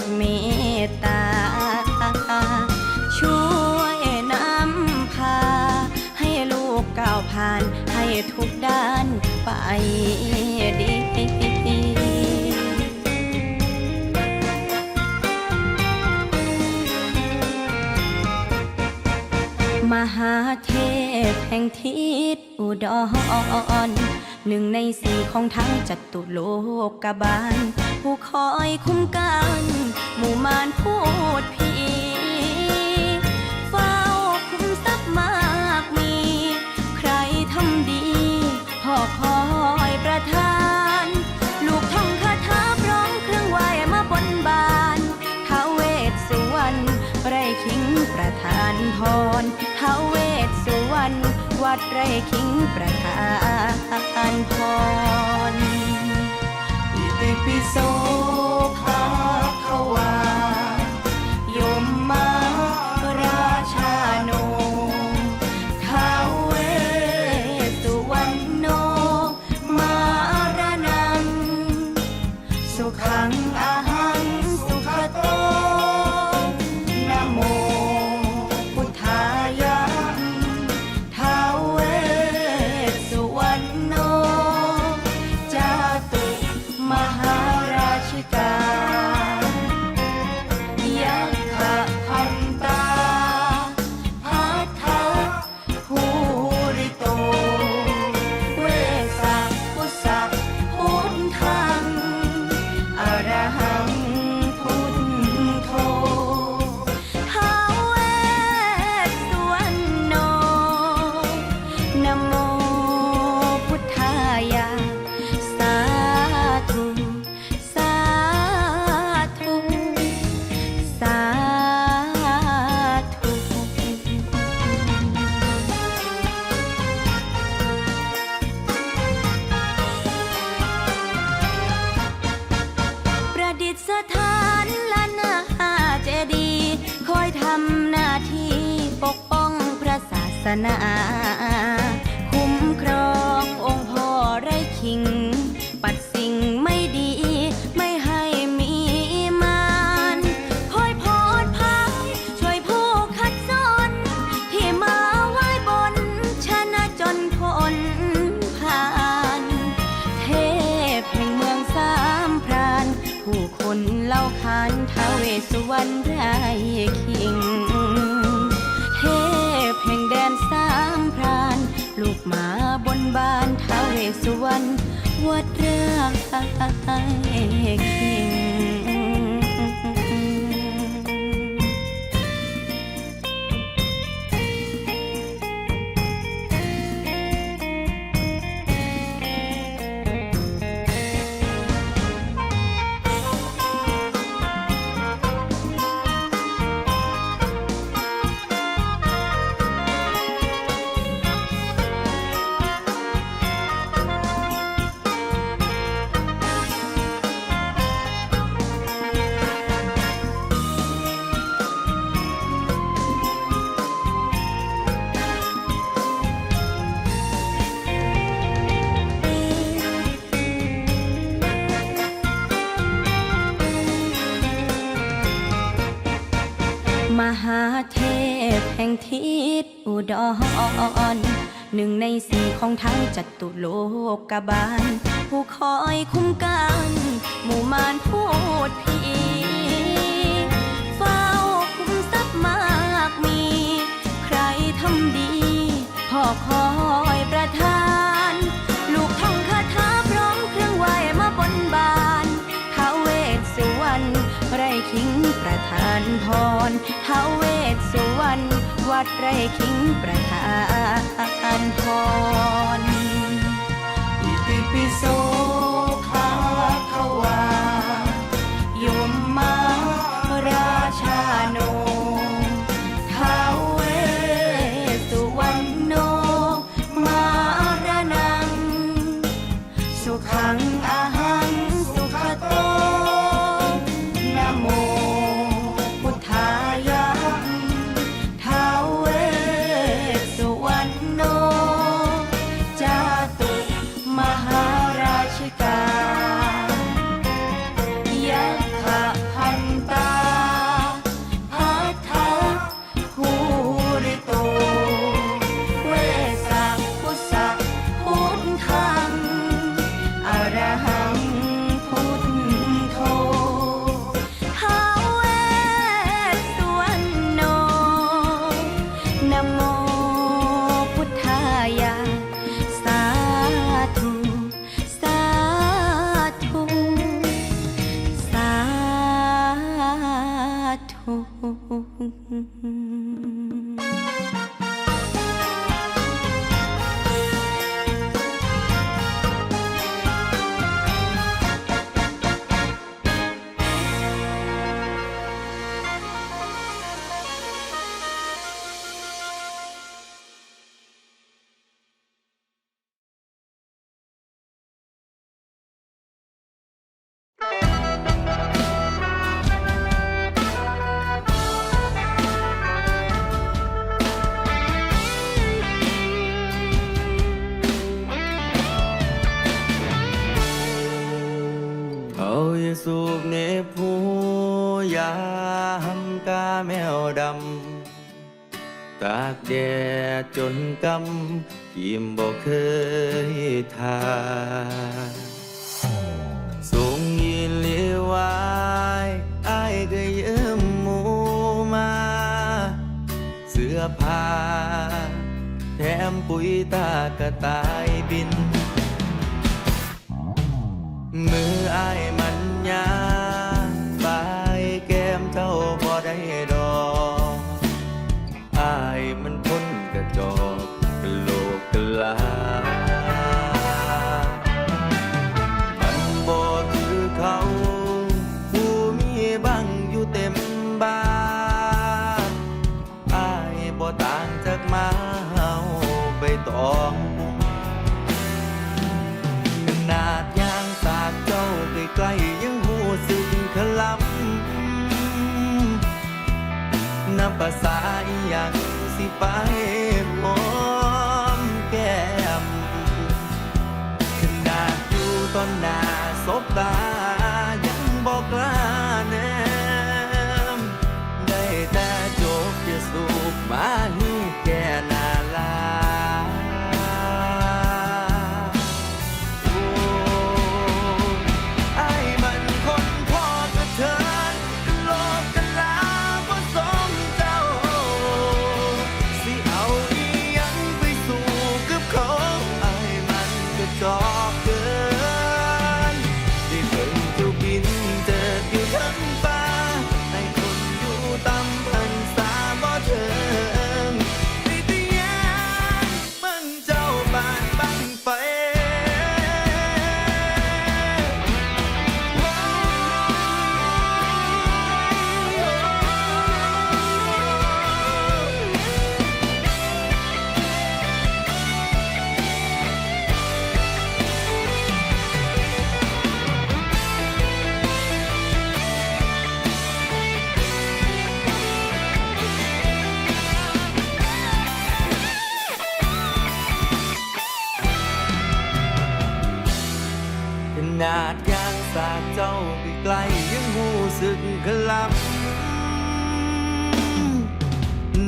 ดเมตตา ช่วยนำพา ให้ลูกก้าวผ่าน ให้ทุกด้านไปดีมหาเทพแห่งทิศอุดร หนึ่งในสี่ของทั้งจัตุโลกบาล ผู้คอยคุ้มกัน หมู่มารพูด ไรคิงประทานพรอิติปิโส สุวรรณไร่คิง เทพแห่งแดนสามพราน ลูกหมาบนบานเทเวสุวรรณวัดรื่ไร่คิง ของทั้งจัตุโลกบาล ผู้คอยคุ้มกัน คิงประธานพร Mm-hmm. ากแดดจนกำกิมบอกเคยทาสูงยนเลียวายไอ้ก็เยิ้มมูมา เสื้อผ้า แถมปุ๋ยตากระตายบิน มือไอ้มันยา ภาษาอีหยังสิไปหมด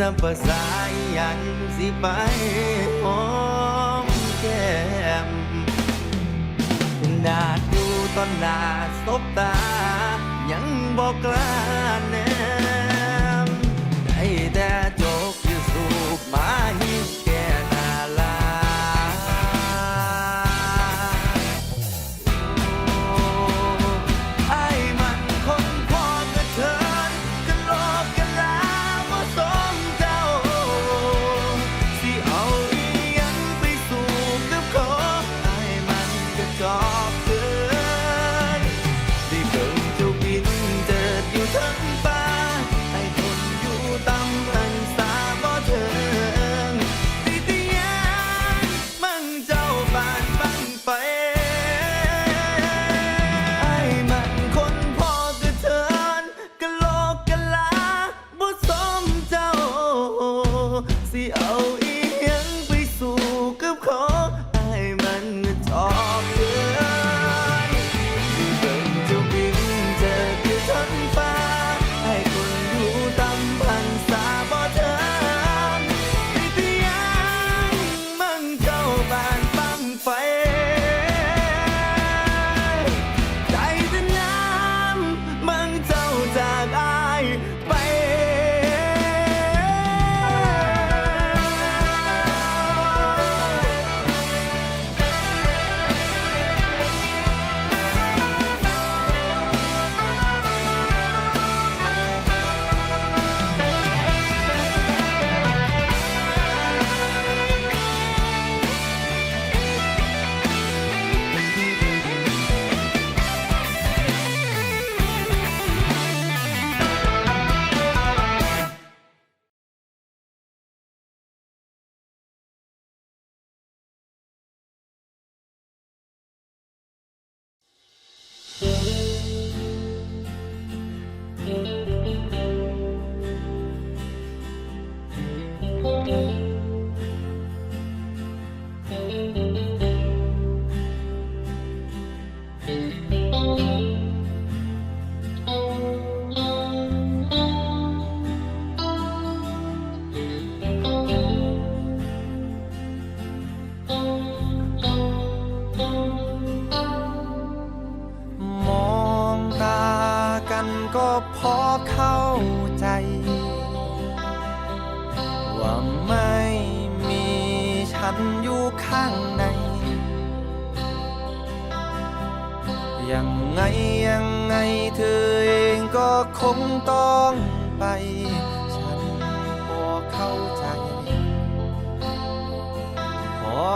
น้ำภาษาอยัางสิไปอมแก้มนาดูตอนหน้าสบตา ยังบอกลาแนมได้แต่จบอยู่สูบมาหิ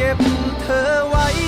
เก็บเธอไว้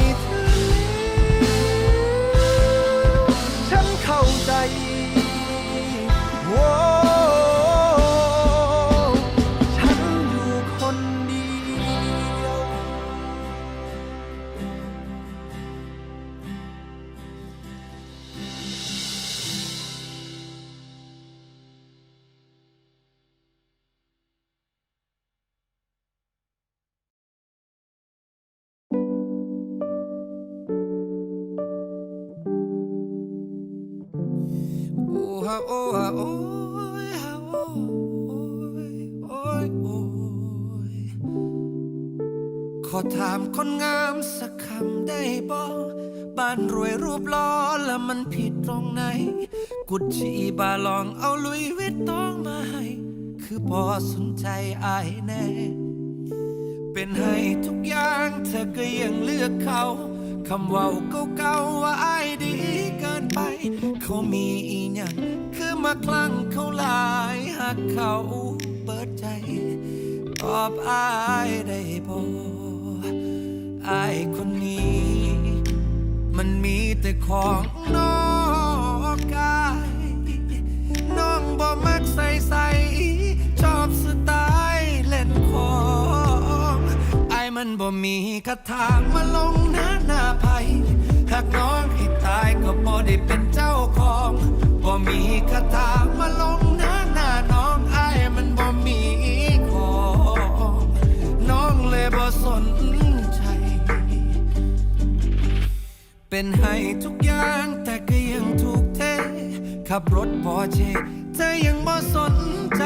ฮะโอฮะโอยฮะโอยโอยโอยขอถามคนงามสักคำได้บ่บ้านรวยรูปล่อแล้วมันผิดตรงไหน กุชชีบาลองเอาลุยเวิตตองมาให้ คือพอสนใจอายแน่ เป็นให้ทุกอย่างเธอก็ยังเลือกเขา คำว่าเก่าๆว่าอายดี เกินไป เขามีอีหยังคือมาคลั่งเขาหลายหากเขาเปิดใจ ตอบอายได้บ่อายคนนี้ มันมีแต่ของนอกกายน้องบ่มักใส่ใส่ชอบสไตล์เล่นของไอ้มันบ่มีคาถามาลงหน้าหน้าไผ่ หากน้องให้ตายก็บ่ได้เป็นเจ้าของบ่มีคาถามาลงหน้าหน้าน้องไอ้มันบ่มีของน้องเลยบ่สนใจ เป็นให้ทุกอย่างแต่ก็ยังถูกเท ขับรถปอเช่เธอยังบ่สนใจ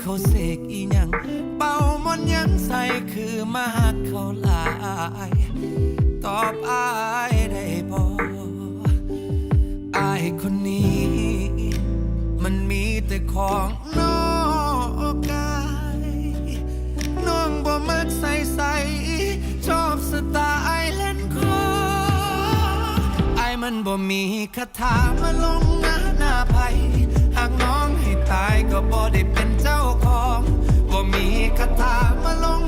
เขาเสกอีหยังเป่ามนยังใส่คือมาหักเขาหลาย ตอบอาย ของนอกกาย น้องบ่มักใส่ใส่ชอบสไตล์เล่นของไอ้มันบ่มีคาถามาลงหน้าหน้าไผ่หากน้องให้ตายก็บ่ได้เป็นเจ้าของบ่มีคาถามาลง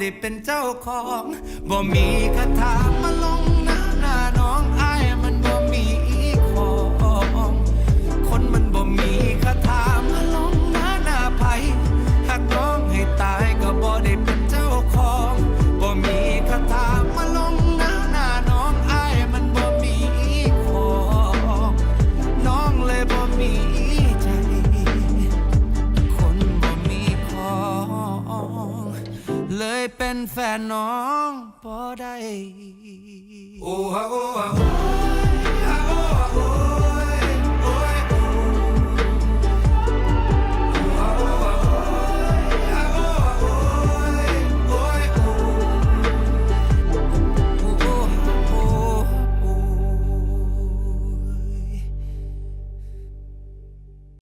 ได้เป็นเจ้าของ บ่มีคาถามาลง แฟนน้องบ่ได้โอ้ฮะโอ้ฮะโอ้